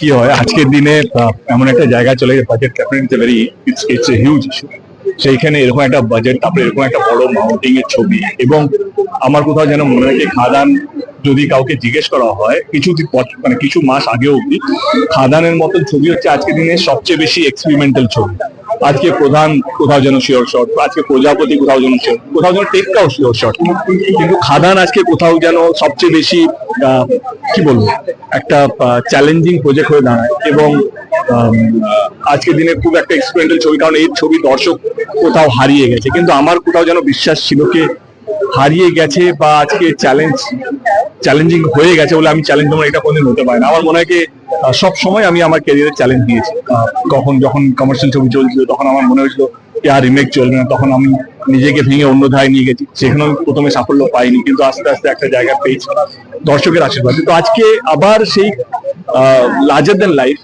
কি হয়? আজকের দিনে এমন একটা জায়গায় চলে গেছে budget capital very it's huge সেইখানে এরকম একটা বাজেট তারপরে এরকম একটা বড় মাউন্টিং এর ছবি, এবং আমার কোথাও যেন মনে হয় খাদান যদি কাউকে জিজ্ঞেস করা হয়, কিছু মানে কিছু মাস আগে অব্দি খাদানের মতন ছবি হচ্ছে আজকের দিনে সবচেয়ে বেশি এক্সপেরিমেন্টাল ছবি। আজকে প্রধান কোথাও যেন শিওর শট আজকে প্রজাপতি কোথাও যেন sure, কোথাও যেন টেক্কাও শিওর শট কিন্তু খাদান আজকে কোথাও যেন সবচেয়ে বেশি কি বলব একটা চ্যালেঞ্জিং প্রজেক্ট হয়ে দাঁড়ায়। এবং আজকের দিনে খুব একটা এক্সপেরিমেন্টাল ছবি কারণ এই ছবি দর্শক কোথাও হারিয়ে গেছে। কিন্তু আমার কোথাও যেন বিশ্বাস ছিল কি হারিয়ে গেছে বা আজকে চ্যালেঞ্জ চ্যালেঞ্জিং হয়ে গেছে বলে আমি চ্যালেঞ্জ আমার এটা কোনদিন হতে পারে না আমার মনে হয় সব সময় আমি আমার ক্যারিয়ারে চ্যালেঞ্জ দিয়েছি। কখন যখন কমার্শিয়াল ছবি চলছিল, তখন আমার মনে হয়েছিল আর রিমেক চলবে না, তখন আমি নিজেকে ভেঙে অন্য ধারে নিয়ে গেছি। সেখানেও প্রথমে সাফল্য পাইনি, কিন্তু আস্তে আস্তে একটা জায়গা পেয়েছি দর্শকের আশীর্বাদ। তো আজকে আবার সেই লার্জার দেন লাইফ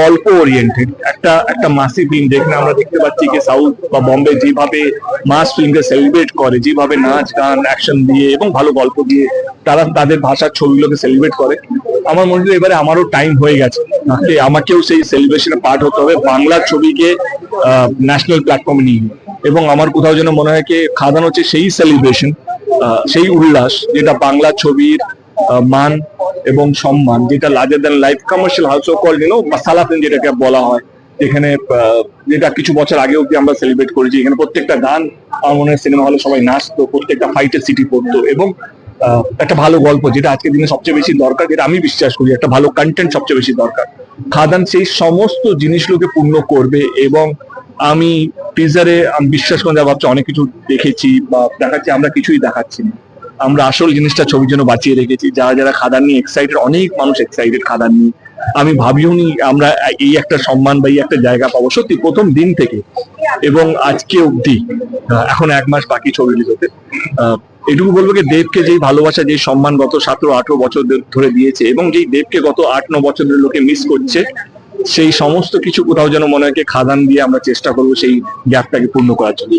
গল্প ওরিয়েন্টেড একটা একটা মাসি ফিল্ম যেখানে আমরা দেখতে পাচ্ছি যে সাউথ বা বম্বে যেভাবে মাস ফিল্মকে সেলিব্রেট করে, যেভাবে নাচ, গান অ্যাকশন দিয়ে এবং ভালো গল্প দিয়ে তারা তাদের ভাষার ছবিগুলোকে সেলিব্রেট করে। আমার মনে হয় এবারে আমারও টাইম হয়ে গেছে। আমাকেও সেই সেলিব্রেশনে পার্ট হতে হবে। বাংলা ছবিকে ন্যাশনাল প্ল্যাটফর্মে নিয়ে। এবং আমার কোথাও যেন মনে হয় কি, খাদান হচ্ছে সেই সেলিব্রেশন সেই উল্লাস যেটা বাংলা ছবির মান এবং সম্মান, যেটা larger than life commercial house of call you know masala film যেটাকে বলা হয়। যেখানে যেটা কিছু বছর আগে অব্দি আমরা সেলিব্রেট করেছি। এখানে প্রত্যেকটা গান, আমার মনে হয় সিনেমা হলে সবাই নাচতো, প্রত্যেকটা ফাইটের সিটি পড়তো। এবং একটা ভালো গল্প যেটা আজকের দিনে সবচেয়ে বেশি দরকার, যেটা আমি বিশ্বাস করি, একটা ভালো কন্টেন্ট সবচেয়ে বেশি দরকার। খাদান সেই সমস্ত জিনিসগুলোকে পূর্ণ করবে এবং আমি টিজারে আমি বিশ্বাস করে যা ভাবছি অনেক কিছু দেখেছি বা দেখাচ্ছি, আমরা কিছুই দেখাচ্ছি না। আমরা আসল জিনিসটা ছবির জন্য বাঁচিয়ে রেখেছি, যারা যারা খাদান নিয়ে এক্সাইটেড অনেক মানুষ এক্সাইটেড খাদান নিয়ে। আমি ভাবিও নি আমরা এই একটা সম্মান বা এই একটা জায়গা পাবো। সত্যি, প্রথম দিন থেকে এবং আজকে অবধি এখন এক মাস বাকি ছবি হতে এটুকু বলব যে দেবকে যেই ভালোবাসা, যেই সম্মান গত সতেরো, আঠেরো বছর ধরে দিয়েছে, এবং যেই দেবকে গত আট, ন বছর ধরে লোকে মিস করছে, সেই সমস্ত কিছু কোথাও যেন মনে হয় খাদান দিয়ে আমরা চেষ্টা করব সেই গ্যাপটাকে পূর্ণ করার জন্য।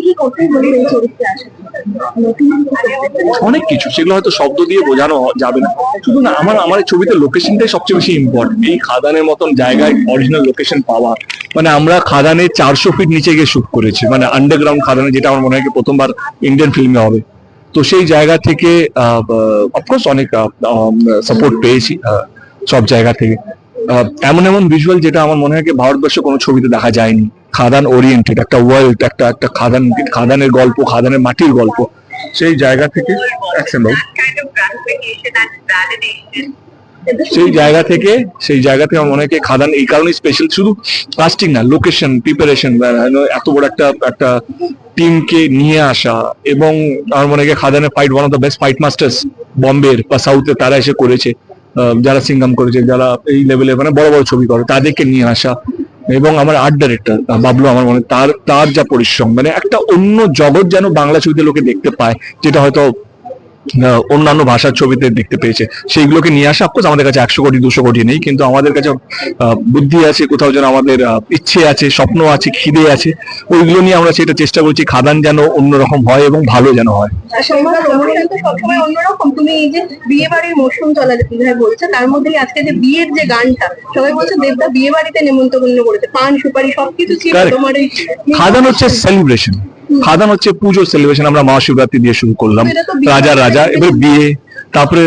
অনেক কিছু, সেগুলো হয়তো শব্দ দিয়ে বোঝানো যাবে না। শুধু না, আমার আমার ছবিতে লোকেশনটাই সবচেয়ে বেশি ইম্পর্টেন্ট এই খাদানের মতন জায়গায় অরিজিনাল লোকেশন পাওয়া। মানে আমরা খাদানে চারশো ফিট নিচে গিয়ে শুট করেছি। মানে আন্ডারগ্রাউন্ড খাদানে, যেটা আমার মনে হয় প্রথমবার ইন্ডিয়ান ফিল্মে হবে। তো সেই জায়গা থেকে অফকোর্স অনেক সাপোর্ট পেয়েছি সব জায়গা থেকে। এমন এমন ভিজুয়াল যেটা আমার মনে হয় ভারতবর্ষে কোনো ছবিতে দেখা যায়নি। খাদান ওরিয়েন্টেড একটা ওয়ার্ল্ড একটা একটা খাদান খাদানের গল্প খাদানের মাটির গল্প। সেই জায়গা থেকে সেই জায়গা থেকে সেই জায়গা থেকে আমার মনে হয় খাদান এই কারণে স্পেশাল শুধু কাস্টিং না লোকেশন প্রিপারেশন এত বড় একটা একটা টিমকে নিয়ে আসা এবং আমার মনে হয় খাদানে fight one of the best fight masters বম্বের বা সাউথে তারা এসে করেছে যারা সিঙ্গাম করেছে, যারা এই লেভেলে মানে বড় বড় ছবি করে, তাদেরকে নিয়ে আসা এবং আমার আর্ট ডাইরেক্টর বাবলু আমার মনে, তার তার যা পরিশ্রম মানে একটা অন্য জগৎ যেন বাংলা ছবিতে লোকে দেখতে পায়, যেটা হয়তো অন্যান্য ভাষার ছবিতে দেখতে পেয়েছে। সেইগুলোকে নিয়ে আসা অফকোর্স আমাদের কাছে একশো কোটি দুশো কোটি নেই কিন্তু আমাদের কাছে বুদ্ধি আছে কোথাও যেন আমাদের ইচ্ছে আছে স্বপ্ন আছে খিদে আছে ওইগুলো নিয়ে আমরা সেটা চেষ্টা করছি খাদান যেন অন্যরকম হয় এবং ভালো যেন হয়। সবসময় অন্যরকম। তুমি এই যে বিয়ে বাড়ির মৌসুম চলা যেভাবে বলছে তার মধ্যেই আজকে যে বিয়ের যে গানটা সবাই বলছে দেবদা বিয়ে বাড়িতে নেমন্তন্ন করেছে পান সুপারি সবকিছু ছিল তোমার খাদান হচ্ছে সেলিব্রেশন খাদান হচ্ছে পুজো সেলিব্রেশন আমরা মহাশিবরাত্রি দিয়ে শুরু করলাম। রাজা রাজা এবার বিয়ে। তারপরে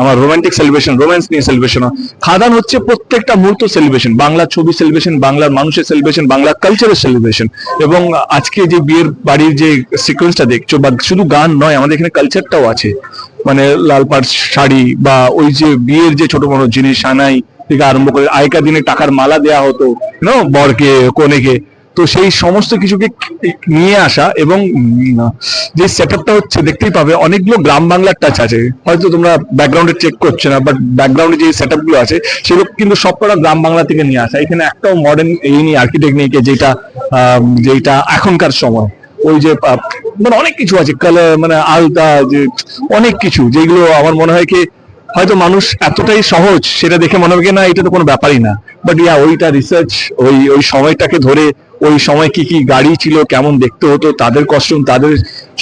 আমার রোমান্টিক সেলিব্রেশন রোম্যান্স নিয়ে সেলিব্রেশন খাদান হচ্ছে প্রত্যেকটা মুহূর্ত সেলিব্রেশন বাংলা ছবি সেলিব্রেশন বাংলার মানুষের সেলিব্রেশন বাংলার কালচারের সেলিব্রেশন এবং আজকে যে বিয়ের বাড়ির যে সিকোয়েন্সটা দেখছ বা শুধু গান নয় আমাদের এখানে কালচারটাও আছে। মানে লাল পাড় শাড়ি বা ওই যে বিয়ের যে ছোট বড় জিনিস সানাই থেকে আরম্ভ করে আগেকার দিনে টাকার মালা দেয়া হতো বরকে কনেকে। তো সেই সমস্ত কিছুকে নিয়ে আসা এবং যে সেট হচ্ছে, দেখতেই পাবে, অনেকগুলো গ্রাম বাংলার টাচ আছে। হয়তো তোমরা ব্যাকগ্রাউন্ডে চেক করছ না বাট ব্যাকগ্রাউন্ডে যে সেটগুলো আছে, সেগুলো কিন্তু সবকটা গ্রাম বাংলা থেকে নিয়ে আসা। এখানে একটাও মডার্ন এই নিয়ে আর্কিটেক্ট নিয়ে যেটা যেটা এখনকার সময়। ওই যে মানে অনেক কিছু আছে কালার মানে আলতা, যে অনেক কিছু, যেগুলো আমার মনে হয় কি হয়তো মানুষ এতটাই সহজ, সেটা দেখে মনে হবে না, এটা তো কোনো ব্যাপারই না। বাট ইয়া ওইটা রিসার্চ ওই ওই সময়টাকে ধরে, ওই সময় কি কি গাড়ি ছিল, কেমন দেখতে হতো, তাদের কস্টিউম তাদের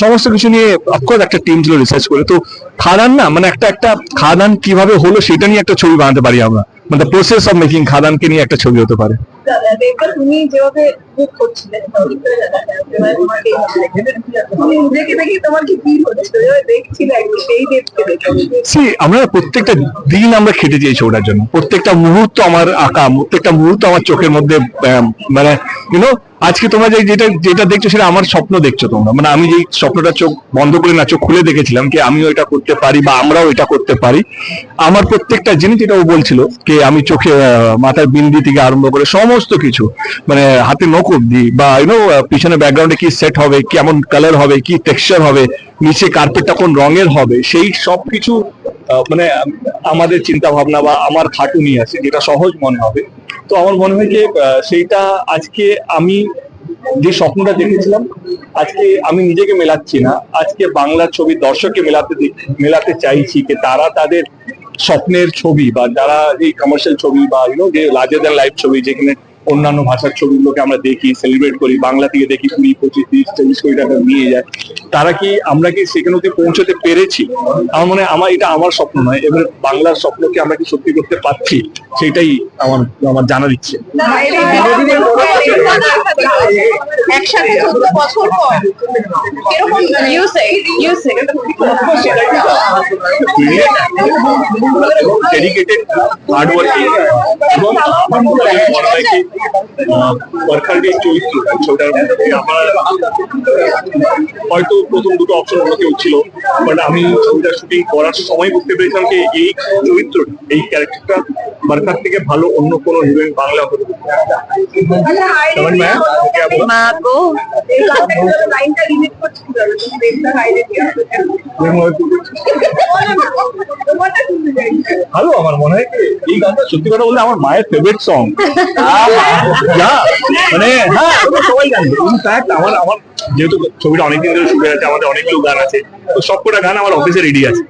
সমস্ত কিছু নিয়ে অফকোর্স একটা টিম ছিল রিসার্চ করে। তো খাদান না মানে একটা একটা খাদান কীভাবে হলো, সেটা নিয়ে একটা ছবি বানাতে পারি আমরা। মানে প্রসেস অফ মেকিং খাদানকে নিয়ে একটা ছবি হতে পারে। তুমি যেভাবে চোখের মধ্যে মানে ইউনো আজকে তোমরা যেটা যেটা দেখছ সেটা আমার স্বপ্ন দেখছ তোমরা। মানে আমি যেই স্বপ্নটা চোখ বন্ধ করে না, চোখ খুলে দেখেছিলাম কি আমিও এটা করতে পারি বা আমরাও এটা করতে পারি। আমার প্রত্যেকটা জিনিস যেটা ও বলছিল, যে আমি চোখে মাথার বিন্দি থেকে আরম্ভ করে সমস্ত কিছু মানে হাতে বা ইউনো পিছনে ব্যাকগ্রাউন্ডে কি সেট হবে, কেমন কালার হবে, কি টেক্সচার হবে, নিচে কার্পেটটা কোন রঙের হবে, সেই সব কিছু মানে আমাদের চিন্তা ভাবনা বা আমার খাটুনি আছে, যেটা সহজ মনে হবে। তো আমার মনে হয় যে সেইটা আজকে আমি যে স্বপ্নটা দেখেছিলাম, আজকে আমি নিজেকে মেলাচ্ছি না। আজকে বাংলা ছবি দর্শককে মেলাতে মেলাতে চাইছি যে তারা তাদের স্বপ্নের ছবি বা যারা এই কমার্শিয়াল ছবি বা ইউনো যে লার্জার দ্যান ছবি যেখানে অন্যান্য ভাষার ছবিগুলোকে আমরা দেখি সেলিব্রেট করি বাংলা থেকে দেখি কুড়ি পঁচিশ তিরিশ চল্লিশ কোটি টাকা নিয়ে যায়। তারা কি আমরা কি সেখানে অব্দি পৌঁছতে পেরেছি? আমার মনে আমার এটা আমার স্বপ্ন নয় এবার বাংলার স্বপ্নকে আমরা কি সত্যি করতে পারছি? সেটাই আমার আমার জানার ইচ্ছে। একসাথে চোদ্দ বছর পর। কীরকম ডেডিকেটেড এবং Yeah. মধ্যে আমার হয়তো প্রথম দুটো অপশন অন্য কেউ ছিল বাট আমি ছবিটা শুটিং করার সময় বুঝতে পেরেছিলাম যে এই চরিত্র এই ক্যারেক্টারটা থেকে ভালো অন্য কোনো হিরোইন বাংলা হতে ভালো আমার মনে হয় এই গানটা সত্যি কথা বলতে আমার মায়ের ফেভারিট সং মানে হ্যাঁ সবাই জানবে ইনফ্যাক্ট আমার আমার যেহেতু ছবিটা অনেকদিন ধরে শুরু আছে আমাদের অনেকগুলো গান আছে তো সবকটা গান আমার অফিসে রেডি আছে।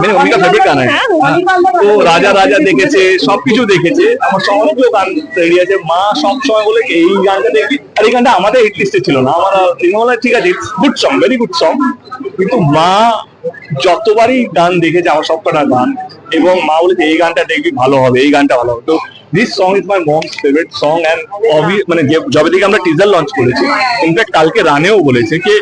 মানে অনেকটা ফেভারিট গান আছে। হ্যাঁ, তো রাজা রাজা দেখেছে সবকিছু দেখেছে আমার সমস্ত গান রেডি আছে। মা সবসময় বলে এই গানটা দেখবি? আর এই গানটা আমাদের হিট লিস্টে ছিল না আমার ঠিক আছে good song very good song কিন্তু মা যতবারই গান দেখেছে আমার সবকটা গান এবং মা বলেছে এই গানটা দেখবি ভালো হবে এই গানটা ভালো হবে তো this song is my mom's favourite song and মানে যে- যবে থেকে আমরা টিজার লঞ্চ করেছি ইনফ্যাক্ট কালকে রানেও বলেছে कि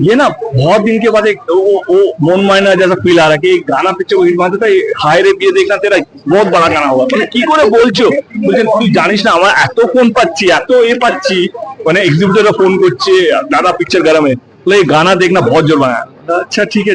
ये ना बहुत दिन के बाद एक वो, वो मन मायना जैसा फील आ रहा है कि एक गाना पिक्चर वो हिट मारते था हाय रे বিয়ে देखना तेरा बहुत बड़ा गाना होगा মানে কি করে বলছো বলছেন তুই জানিস না আমার এত ফোন পাচ্ছি এত এ পাচ্ছি মানে এক্সিবিটররা ফোন করছে দাদা পিকচার গরমে বলে ये गाना देखना बहुत जोर बना अच्छा ठीक है